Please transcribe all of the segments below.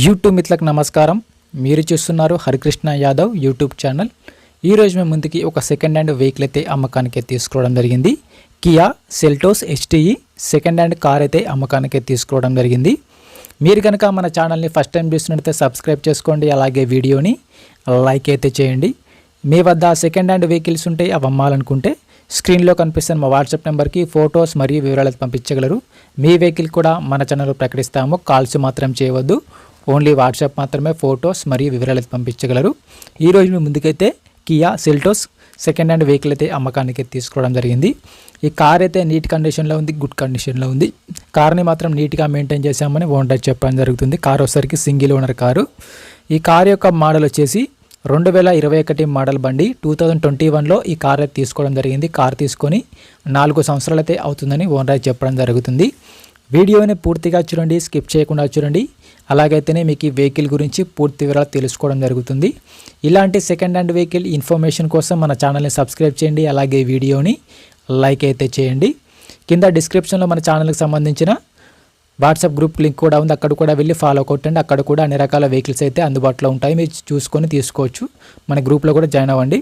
YouTube మిత్రులకు నమస్కారం. మీరు చూస్తున్నారు హరికృష్ణ యాదవ్ యూట్యూబ్ ఛానల్ ఈరోజు మేము ముందుకి ఒక సెకండ్ హ్యాండ్ వెహికల్ అయితే అమ్మకానికి తీసుకోవడం జరిగింది. Kia Seltos HTE second hand car అయితే అమ్మకానికి తీసుకోవడం జరిగింది. మీరు కనుక మన ఛానల్ని ఫస్ట్ టైం చూసినట్టయితే సబ్స్క్రైబ్ చేసుకోండి అలాగే వీడియోని లైక్ అయితే చేయండి. మీ వద్ద సెకండ్ హ్యాండ్ వెహికల్స్ ఉంటే అవి అమ్మాలనుకుంటే స్క్రీన్లో కనిపిస్తున్న మా వాట్సాప్ నెంబర్కి ఫొటోస్ మరియు వివరాలు పంపించగలరు. మీ వెహికల్ కూడా మన ఛానల్లో ప్రకటిస్తాము. కాల్స్ మాత్రం చేయవద్దు. ఓన్లీ వాట్సాప్ మాత్రమే ఫొటోస్ మరియు వివరాలు అయితే పంపించగలరు. ఈరోజు మీ ముందుకైతే Kia Seltos second hand vehicle అయితే అమ్మకానికి తీసుకోవడం జరిగింది. ఈ కార్ అయితే నీట్ కండిషన్లో ఉంది గుడ్ కండిషన్లో ఉంది. కార్ని మాత్రం నీట్గా మెయింటైన్ చేశామని ఓనర్ చెప్పడం జరుగుతుంది. కార్ వచ్చేసరికి సింగిల్ ఓనర్ కారు. ఈ కార్ యొక్క మోడల్ వచ్చేసి రెండు వేల ఇరవై ఒకటి మోడల్ బండి. టూ థౌజండ్ ట్వంటీ వన్లో ఈ కార్ అయితే తీసుకోవడం జరిగింది. కార్ తీసుకొని నాలుగు సంవత్సరాలు అయితే అవుతుందని ఓనర్ చెప్పడం జరుగుతుంది. వీడియోని పూర్తిగా చూడండి స్కిప్ చేయకుండా చూడండి. అలాగైతేనే మీకు ఈ వెహికల్ గురించి పూర్తి వివరాలు తెలుసుకోవడం జరుగుతుంది. ఇలాంటి సెకండ్ హ్యాండ్ వెహికల్ ఇన్ఫర్మేషన్ కోసం మన ఛానల్ని సబ్స్క్రైబ్ చేయండి అలాగే వీడియోని లైక్ అయితే చేయండి. కింద డిస్క్రిప్షన్లో మన ఛానల్కి సంబంధించిన వాట్సాప్ గ్రూప్ లింక్ కూడా ఉంది. అక్కడ కూడా వెళ్ళి ఫాలో కొట్టండి. అక్కడ కూడా అన్ని రకాల వెహికల్స్ అయితే అందుబాటులో ఉంటాయి. మీరు చూసుకొని తీసుకోవచ్చు. మన గ్రూప్లో కూడా జాయిన్ అవ్వండి.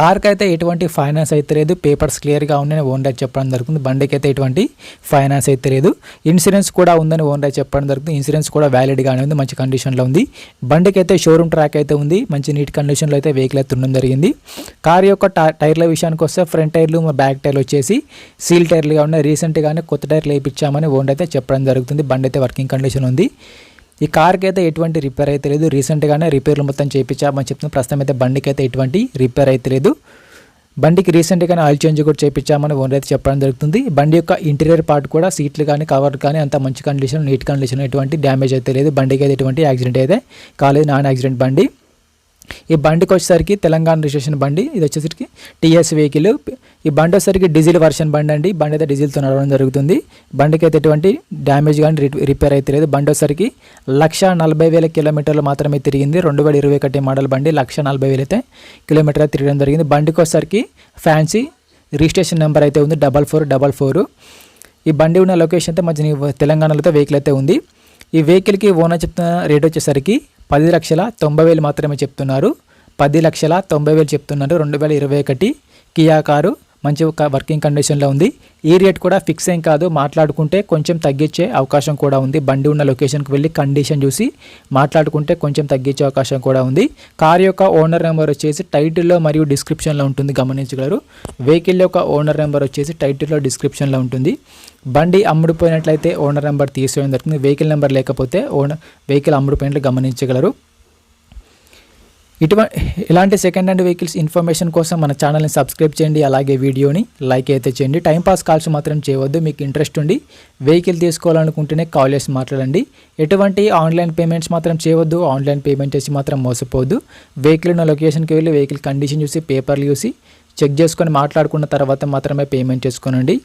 కార్కి అయితే ఎటువంటి ఫైనాన్స్ అయితే లేదు పేపర్స్ క్లియర్గా ఉన్నాయని ఓనర్ చెప్పడం జరుగుతుంది. బండికి అయితే ఎటువంటి ఫైనాన్స్ అయితే లేదు. ఇన్సూరెన్స్ కూడా ఉందని ఓనర్ చెప్పడం జరుగుతుంది. ఇన్సూరెన్స్ కూడా వ్యాలిడ్గానే ఉంది మంచి కండిషన్లో ఉంది. బండికి అయితే షోరూమ్ ట్రాక్ అయితే ఉంది మంచి నీట్ కండిషన్లో అయితే వెహికల్ అయితే ఉండడం జరిగింది. కార్ యొక్క టైర్ల విషయానికి వస్తే ఫ్రంట్ టైర్లు బ్యాక్ టైర్లు వచ్చేసి సీల్ టైర్లుగా ఉన్నాయి. రీసెంట్గానే కొత్త టైర్లు వేయించామని ఓనర్ అయితే చెప్పడం జరుగుతుంది. బండి అయితే వర్కింగ్ కండిషన్ ఉంది. ఈ కార్కి అయితే ఎటువంటి రిపేర్ అయితే లేదు. రీసెంట్గానే రిపేర్లు మొత్తం చేయించామని చెప్తున్నాం ప్రస్తుతం అయితే బండికి అయితే ఎటువంటి రిపేర్ అయితే లేదు. బండికి రీసెంట్గానే ఆయిల్ చేంజ్ కూడా చేయించామని ఓనర్ అయితే చెప్పడం జరుగుతుంది. బండి యొక్క ఇంటీరియర్ పార్ట్ కూడా సీట్లు కానీ కవర్ కానీ అంత మంచి కండిషన్ నీట్ కండిషన్ ఎటువంటి డ్యామేజ్ అయితే లేదు. బండికి అయితే ఎటువంటి యాక్సిడెంట్ అయితే కాలేదు. నాన్ యాక్సిడెంట్ బండి. ఈ బండికి వచ్చేసరికి తెలంగాణ రిజిస్ట్రేషన్ బండి ఇది వచ్చేసరికి టీఎస్ వెహికల్. ఈ బండి వచ్చేసరికి డీజిల్ వర్షన్ బండి అండి. బండి అయితే డీజిల్తో నడవడం జరుగుతుంది. బండికి అయితే ఎటువంటి డ్యామేజ్ కానీ రిపేర్ అయితే లేదు. బండి వచ్చేసరికి లక్ష నలభై వేల కిలోమీటర్లు మాత్రమే తిరిగింది. రెండు వేల ఇరవై ఒకటి మోడల్ బండి లక్ష నలభై వేలు అయితే కిలోమీటర్ తిరగడం జరిగింది. బండికి వచ్చేసరికి ఫ్యాన్సీ రిజిస్ట్రేషన్ నెంబర్ అయితే ఉంది డబల్ ఫోర్ డబల్ ఫోర్. ఈ బండి ఉన్న లొకేషన్ అయితే మంచి తెలంగాణలో వెహికల్ అయితే ఉంది. ఈ వెహికల్కి ఓనర్ చెప్తున్న రేట్ వచ్చేసరికి పది లక్షల తొంభై వేలు మాత్రమే చెప్తున్నారు. పది లక్షల తొంభై వేలు చెప్తున్నారు. రెండు వేల ఇరవై ఒకటి కియా కారు. మంచి ఒక వర్కింగ్ కండిషన్లో ఉంది. ఈ రేట్ కూడా ఫిక్స్ ఏం కాదు. మాట్లాడుకుంటే కొంచెం తగ్గించే అవకాశం కూడా ఉంది. బండి ఉన్న లొకేషన్కి వెళ్ళి కండిషన్ చూసి మాట్లాడుకుంటే కొంచెం తగ్గించే అవకాశం కూడా ఉంది. కార్ యొక్క ఓనర్ నెంబర్ వచ్చేసి టైటిల్లో మరియు డిస్క్రిప్షన్లో ఉంటుంది. గమనించగలరు. వెహికల్ యొక్క ఓనర్ నెంబర్ వచ్చేసి టైటిల్లో డిస్క్రిప్షన్లో ఉంటుంది. బండి అమ్ముడుపోయినట్లయితే ఓనర్ నెంబర్ తీసుకోవడం జరుగుతుంది. వెహికల్ నెంబర్ లేకపోతే ఓనర్ వెహికల్ అమ్ముడుపోయినట్లు గమనించగలరు. ఇటువంటి ఇలాంటి సెకండ్ హ్యాండ్ వెహికల్స్ ఇన్ఫర్మేషన్ కోసం మన ఛానల్ని సబ్స్క్రైబ్ చేయండి అలాగే వీడియోని లైక్ అయితే చేయండి. టైంపాస్ కాల్స్ మాత్రం చేయవద్దు మీకు ఇంట్రెస్ట్ ఉండి వెహికల్ తీసుకోవాలనుకుంటేనే కాల్ చేసి మాట్లాడండి. ఎటువంటి ఆన్లైన్ పేమెంట్స్ మాత్రం చేయవద్దు ఆన్లైన్ పేమెంట్ చేసి మాత్రం మోసపోవద్దు. వెహికల్ ఉన్న లొకేషన్కి వెళ్ళి వెహికల్ కండిషన్ చూసి పేపర్లు చూసి చెక్ చేసుకొని మాట్లాడుకున్న తర్వాత మాత్రమే పేమెంట్ చేసుకోనండి.